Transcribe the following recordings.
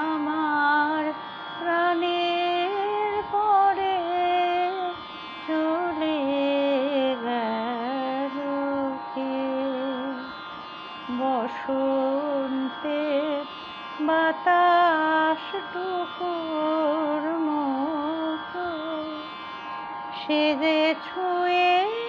আমার প্রাণের পরে চলে গেল বসন্তে বাতাস টুকুর মতো সে যে ছুঁয়ে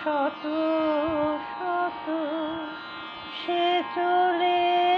শত শত সে চলে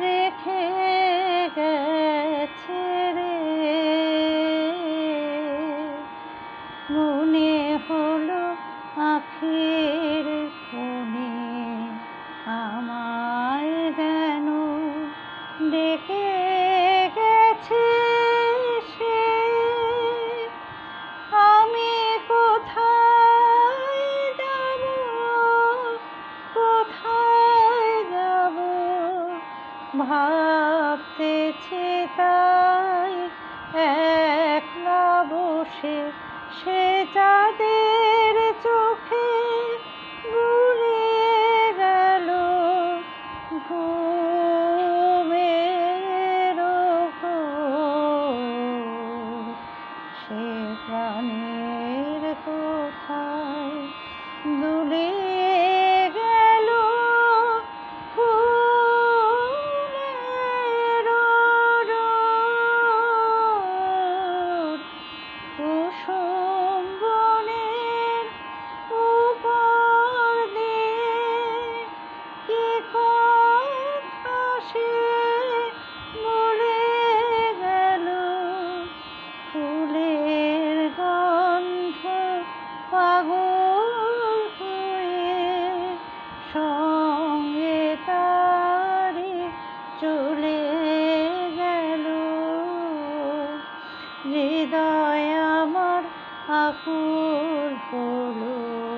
রেখে গেছে রে। মনে হলো আখের কোণে আমায় যেন ডেকে তাই একলা বসে সে চাঁদের চোখে বুড়িয়ে গেল ঘুমের। সে প্রাণের কোথায় দুলে হৃদয় আমার আকুল হলো।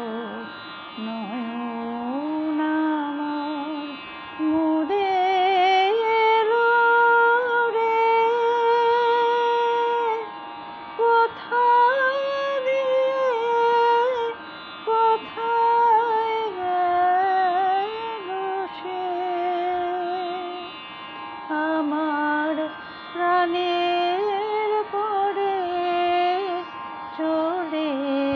রে